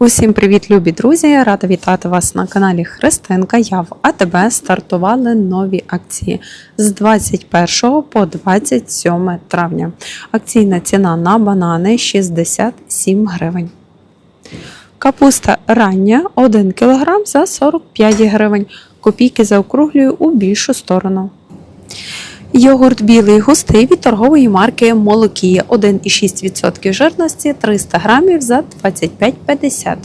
Усім привіт, любі друзі! Рада вітати вас на каналі Христинка. Я в АТБ стартували нові акції з 21 по 27 травня. Акційна ціна на банани 67 гривень. Капуста рання 1 кг за 45 гривень. Копійки заокруглюю у більшу сторону. Йогурт білий густий від торгової марки Молокія 1,6% жирності 300 грамів за 25,50.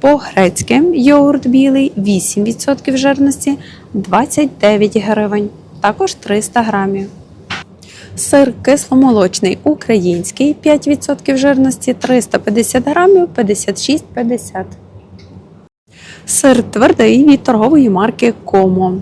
По-грецьким йогурт білий 8% жирності 29 гривень, також 300 грамів. Сир кисломолочний український 5% жирності 350 грамів 56,50. Сир твердий від торгової марки Комо.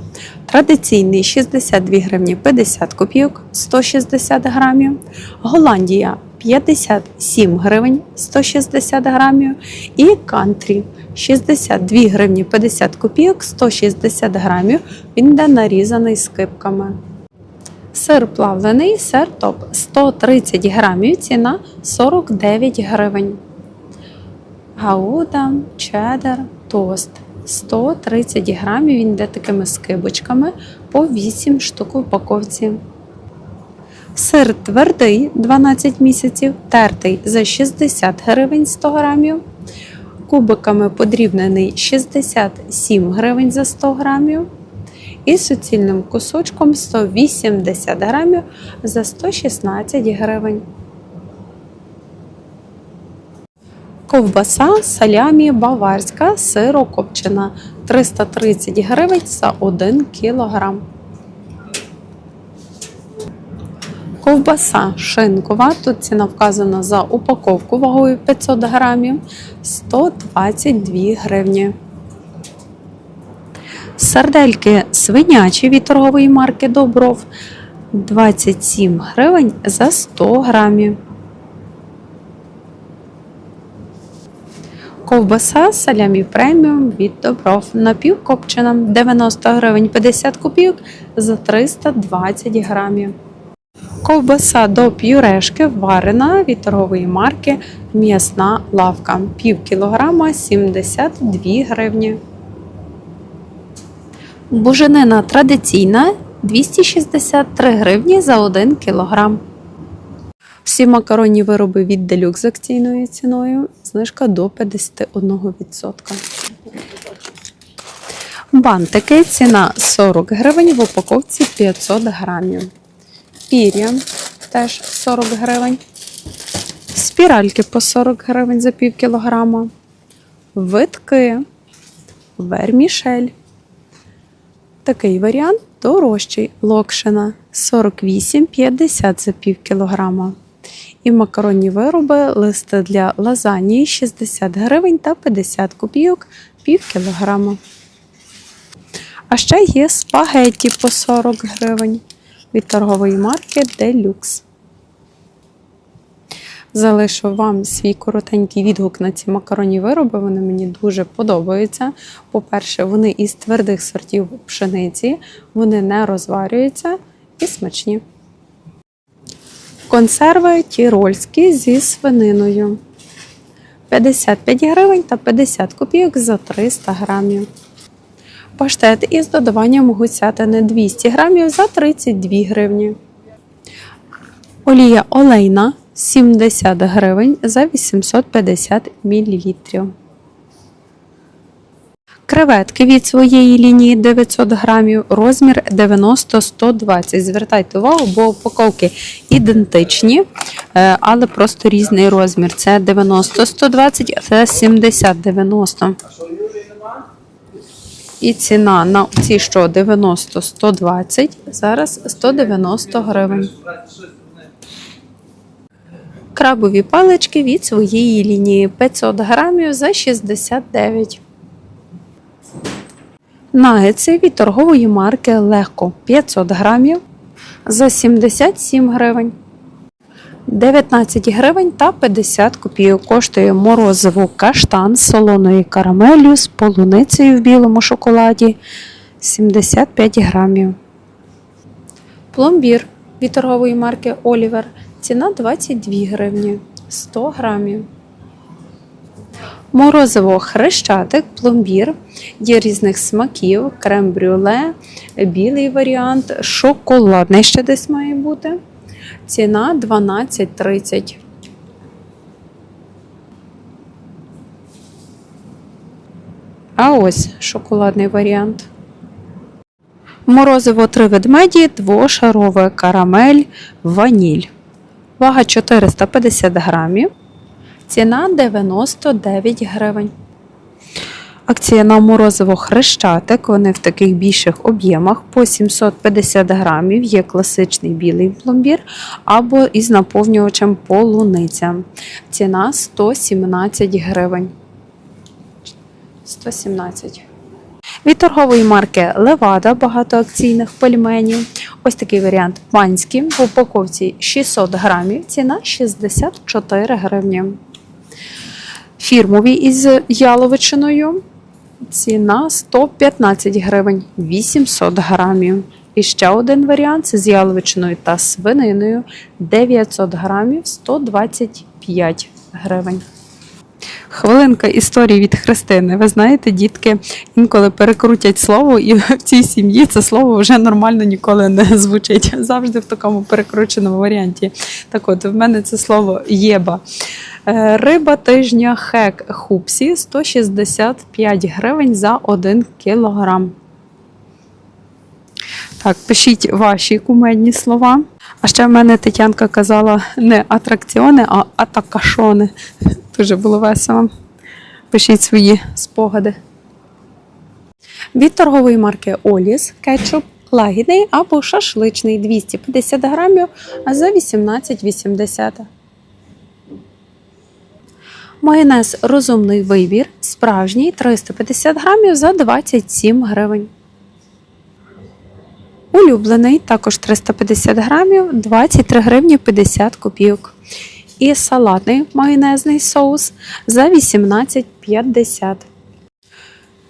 Традиційний 62 гривні 50 копійок 160 грамів. Голландія 57 гривень 160 грамів. І кантрі 62 гривні 50 копійок 160 грамів. Він йде нарізаний скипками. Сир плавлений, сир топ 130 грамів, ціна 49 гривень. Гауда, чеддер, тост. 130 грамів, він йде такими скибочками по 8 штук в упаковці. Сир твердий 12 місяців, тертий за 60 гривень 100 грамів. Кубиками подрібнений 67 гривень за 100 грамів. І суцільним кусочком 180 грамів за 116 гривень. Ковбаса салямі баварська сирокопчена 330 гривень за 1 кілограм. Ковбаса шинкова. Тут ціна вказана за упаковку вагою 500 грамів 122 гривні. Сардельки свинячі від торгової марки Добров 27 гривень за 100 грамів. Ковбаса салямі преміум від Добров напівкопчена 90 гривень 50 копійок за 320 грамів. Ковбаса до п'юрешки варена від торгової марки М'ясна лавка пів кілограма 72 гривні. Буженина традиційна 263 гривні за 1 кілограм. Всі макаронні вироби від Deluxe з акційною ціною. Знижка до 51%. Бантики ціна 40 гривень в упаковці 500 грамів. Пір'я теж 40 гривень. Спіральки по 40 гривень за пів кілограма. Витки, вермішель. Такий варіант дорожчий локшина 48,50 за пів кілограма. І макаронні вироби, листи для лазанії 60 гривень та 50 копійок пів кілограма. А ще є спагетті по 40 гривень від торгової марки Deluxe. Залишу вам свій коротенький відгук на ці макаронні вироби. Вони мені дуже подобаються. По-перше, вони із твердих сортів пшениці, вони не розварюються і смачні. Консерви тірольські зі свининою. 55 гривень та 50 копійок за 300 грамів. Паштет із додаванням гусятини 200 грамів за 32 гривні. Олія олейна 70 гривень за 850 мл. Креветки від своєї лінії 900 грамів, розмір 90-120. Звертайте увагу, бо упаковки ідентичні, е, але просто різний розмір. Це 90-120, а це 70-90. І ціна на ці, що 90-120, зараз 190 гривень. Крабові палички від своєї лінії 500 грамів за 69. Нагетси від торгової марки Легко 500 грамів за 77 гривень. 19 гривень та 50 копійок коштує морозиво каштан з солоною карамеллю з полуницею в білому шоколаді 75 грамів. Пломбір від торгової марки Олівер. Ціна 22 гривні 100 грамів. Морозиво хрещатик, пломбір, є різних смаків, крем-брюле, білий варіант, шоколадний ще десь має бути. Ціна 12,30. А ось шоколадний варіант. Морозиво три ведмеді, двошарове карамель, ваніль. Вага 450 грамів. Ціна 99 гривень. Акція на морозиво хрещатик. Вони в таких більших об'ємах по 750 грамів. Є класичний білий пломбір або із наповнювачем полуниця. Ціна 117 гривень. 117. Від торгової марки Левада багато акційних пельменів. Ось такий варіант панський в упаковці 600 грамів. Ціна 64 гривні. Фірмові із яловичиною. Ціна 115 гривень 800 грамів. І ще один варіант з яловичиною та свининою 900 грамів 125 гривень. Хвилинка історії від Христини. Ви знаєте, дітки інколи перекрутять слово, і в цій сім'ї це слово вже нормально ніколи не звучить. Завжди в такому перекрученому варіанті. Так от, в мене це слово єба. Е, Риба тижня хек хупсі 165 гривень за 1 кілограм. Так, пишіть ваші кумедні слова. А ще в мене Тетянка казала не атракціони, а атакашони. Дуже було весело. Пишіть свої спогади. Від торгової марки Оліс кетчуп лагідний або шашличний 250 грамів за 18,80. Майонез розумний вибір. Справжній 350 грамів за 27 гривень. Улюблений також 350 грамів, 23 гривні 50 копійок. І салатний майонезний соус за 18,50.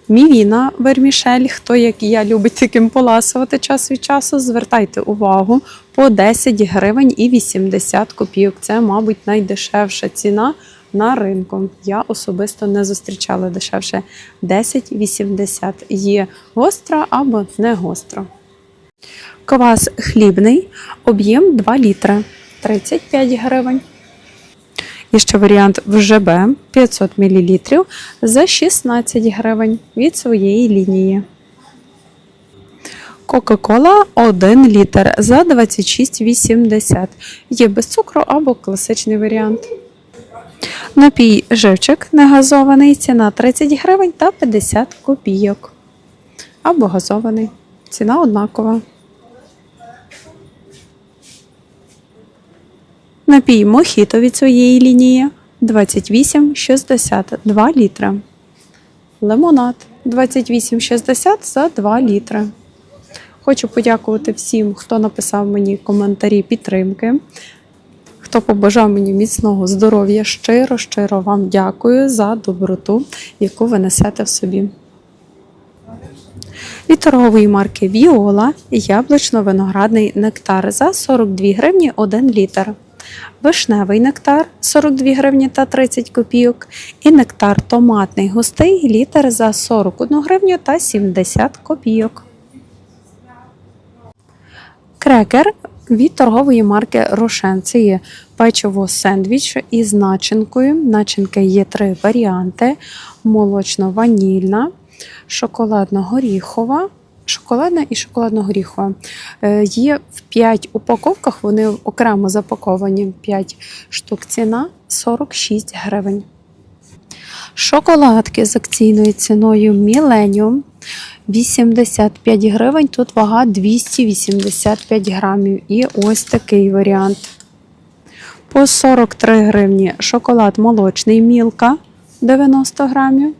Мівіна вермішель, хто як і я любить таким поласувати час від часу, звертайте увагу по 10 гривень і 80 копійок. Це, мабуть, найдешевша ціна на ринку. Я особисто не зустрічала дешевше 10,80. Є гостра або не гостра. Квас хлібний, об'єм 2 літри, 35 гривень. Є ще варіант в ЖБ 500 мл за 16 гривень від своєї лінії. Кока-кола 1 літр за 26,80. Є без цукру або класичний варіант. Напій живчик негазований, ціна 30 гривень та 50 копійок. Або газований. Ціна однакова. Напій мохіто від своєї лінії 28,60 2 літри. Лимонад 28,60 за 2 літри. Хочу подякувати всім, хто написав мені коментарі підтримки, хто побажав мені міцного здоров'я. Щиро, щиро вам дякую за доброту, яку ви несете в собі. Від торгової марки Віола яблучно-виноградний нектар за 42 гривні 1 літр. Вишневий нектар 42 гривні та 30 копійок. І нектар томатний густий літр за 41 гривню та 70 копійок. Крекер від торгової марки Рошен. Це є печиво сендвіч із начинкою. Начинки є три варіанти: молочно-ванільна, шоколадно-горіхова. Шоколадна і шоколадно-горіхова. Е, Є в 5 упаковках, вони окремо запаковані 5 штук. Ціна 46 гривень. Шоколадки з акційною ціною Millennium 85 гривень. Тут вага 285 грамів. І ось такий варіант. По 43 гривні шоколад молочний Мілка 90 грамів.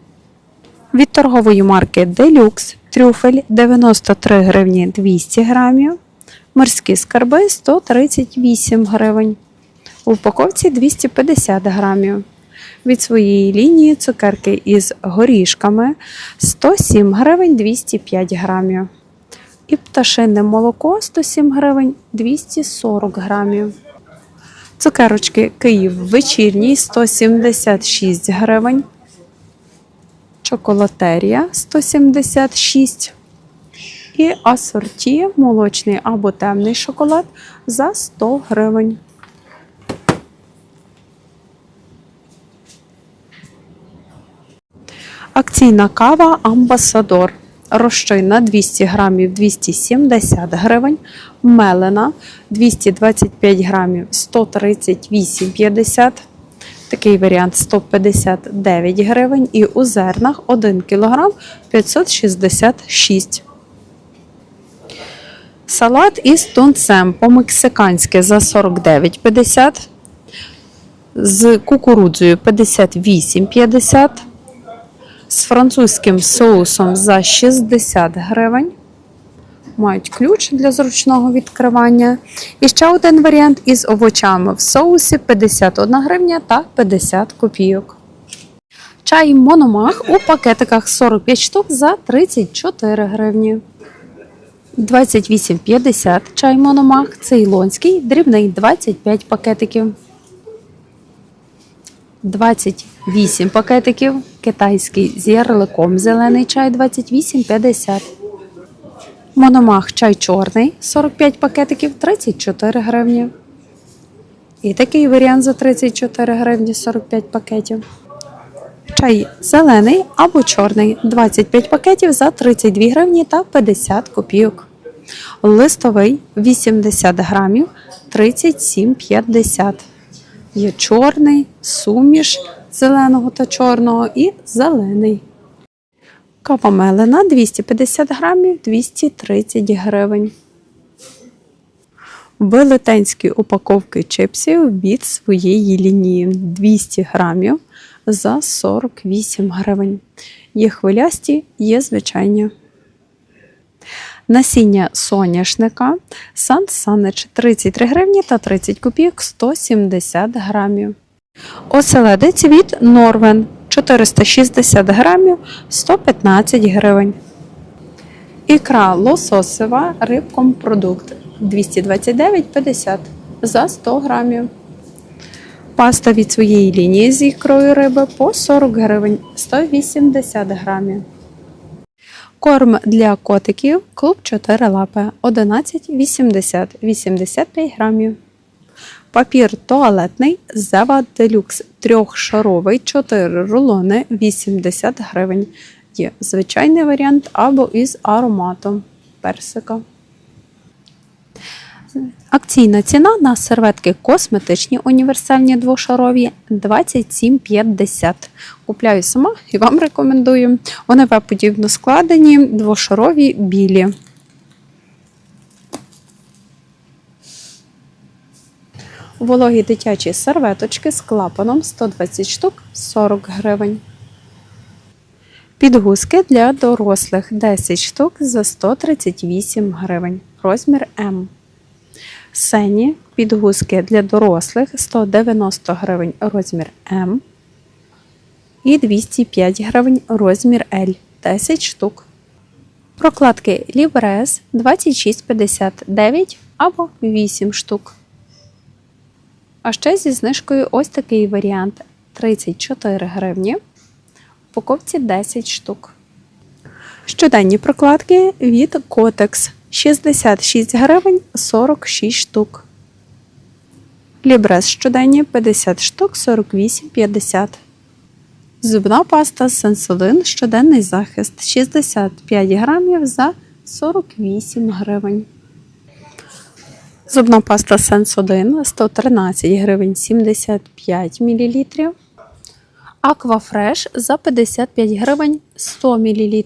Від торгової марки Deluxe трюфель 93 гривні 200 грамів. Морські скарби 138 гривень. У упаковці 250 грамів. Від своєї лінії цукерки із горішками 107 гривень 205 грамів. І пташине молоко 107 гривень 240 грамів. Цукерочки Київ вечірній 176 гривень. Чоколатерія 176 і асорті молочний або темний шоколад за 100 гривень. Акційна кава Амбасадор. Розчинна 200 грамів 270 гривень, мелена 225 грамів 138,50 Такий варіант 159 гривень і у зернах 1 кг 566 Салат із тунцем по-мексиканськи за 49,50 з кукурудзою 58,50 з французьким соусом за 60 гривень. Мають ключ для зручного відкривання. І ще один варіант із овочами в соусі 51 гривня та 50 копійок. Чай Мономах у пакетиках 45 штук за 34 гривні. 28,50 чай Мономах, цейлонський, дрібний 25 пакетиків. 28 пакетиків, китайський з ярликом зелений чай 28,50. Мономах чай чорний 45 пакетиків 34 гривні. І такий варіант за 34 гривні 45 пакетів. Чай зелений або чорний 25 пакетів за 32 гривні та 50 копійок. Листовий 80 грамів 37,50. Є чорний, суміш зеленого та чорного і зелений. Кава мелена 250 грамів 230 гривень. Велетенські упаковки чипсів від своєї лінії 200 грамів за 48 гривень. Є хвилясті, є звичайні. Насіння соняшника Сан Санич 33 гривні та 30 копійок 170 грамів. Оселедець від Норвен 460 грамів 115 гривень. Ікра лососева рибкомпродукт 229,50 за 100 грамів. Паста від своєї лінії з ікрою риби по 40 гривень 180 грамів. Корм для котиків клуб 4 лапи 11,80 85 грамів. Папір туалетний Зева Делюкс трьохшаровий 4 рулони 80 гривень. Є звичайний варіант або із ароматом персика. Акційна ціна на серветки косметичні універсальні двошарові 27,50. Купляю сама і вам рекомендую. Вони подібно складені, двошарові білі. Вологі дитячі серветочки з клапаном 120 штук 40 гривень. Підгузки для дорослих 10 штук за 138 гривень. Розмір М. Сені підгузки для дорослих 190 гривень розмір М. І 205 гривень розмір L 10 штук. Прокладки Libres 26,59 або 8 штук. А ще зі знижкою ось такий варіант 34 гривні. Упаковці 10 штук. Щоденні прокладки від Kotex 66 гривень 46 штук. Лібрес щоденні 50 штук 48,50. Зубна паста Сенсолин щоденний захист 65 грамів за 48 гривень. Зубна паста Сенсодин 113 гривень 75 мл. Аквафреш за 55 гривень 100 мл.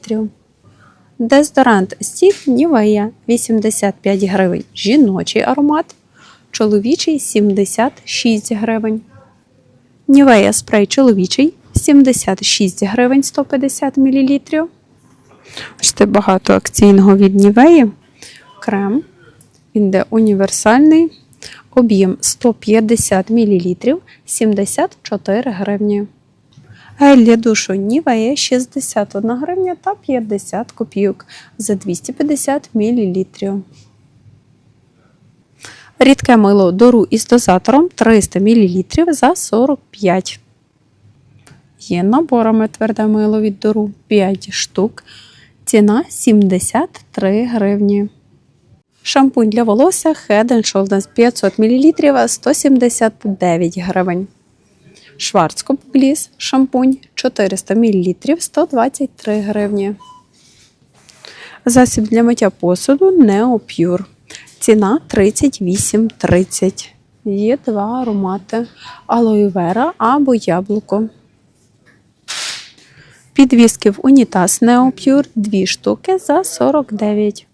Дезодорант Стік Нівея 85 гривень жіночий аромат, чоловічий 76 гривень. Нівея спрей чоловічий 76 гривень 150 мл. Бачите, багато акційного від Нівеї. Крем. Він універсальний. Об'єм 150 мл 74 гривні. Гель душу Нівея 61 гривня та 50 копійок за 250 мл. Рідке мило дору із дозатором 300 мл за 45. є наборами тверде мило від дуру 5 штук. Ціна 73 гривні. Шампунь для волосся Head Shoulders 500 мл 179 гривень. Шварцкоп Гліс шампунь 400 мл 123 гривні. Засіб для миття посуду Neo Pure. Ціна 38,30. Є два аромати: алоe вера або яблуко. Підвіски в унітаз Neo Pure 2 штуки за 49.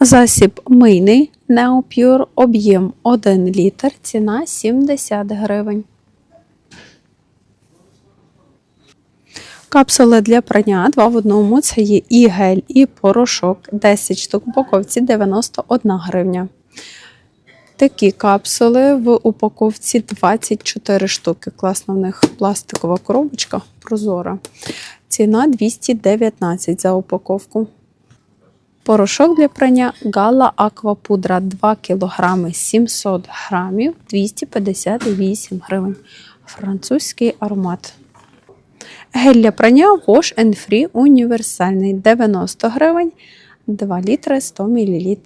Засіб мийний Pure, об'єм 1 літр, ціна 70 гривень. Капсули для прання 2 в одному. Це є і гель, і порошок. 10 штук упаковці 91 гривня. Такі капсули в упаковці 24 штуки. Класна в них пластикова коробочка прозора. Ціна 219 за упаковку. Порошок для прання Гала Аквапудра 2 кг 700 грамів 258 гривень. Французький аромат. Гель для прання Wash and Free універсальний 90 гривень 2 літри 100 мл.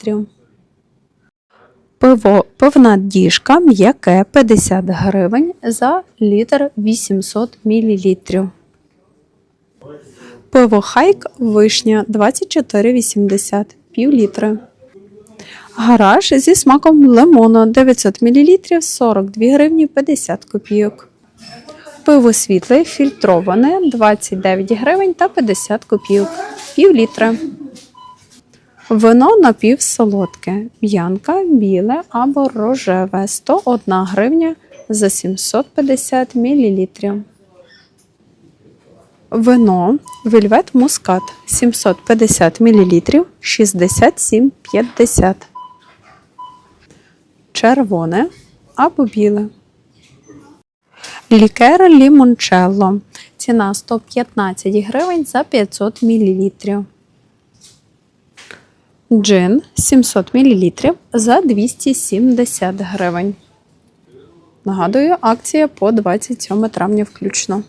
Пиво, пивна діжка м'яке 50 гривень за літр 800 мл. Пиво хайк вишня 24,80 пів літри. Гараж зі смаком лимону 900 мл 42 гривні 50 копійок. Пиво світле фільтроване 29 гривень та 50 копійок. Пів літра. Вино напівсолодке, п'янка, біле або рожеве 101 гривня за 750 мл. Вино Вельвет Мускат 750 мл 67,50. Червоне або біле. Лікер лімончелло. Ціна 115 гривень за 500 мл. Джин 700 мл за 270 гривень. Нагадую, акція по 27 травня включно.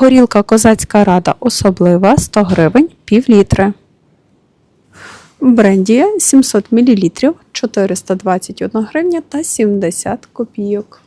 Горілка Козацька рада особлива 100 гривень пів літри. Брендія 700 мл 421 гривня та 70 копійок.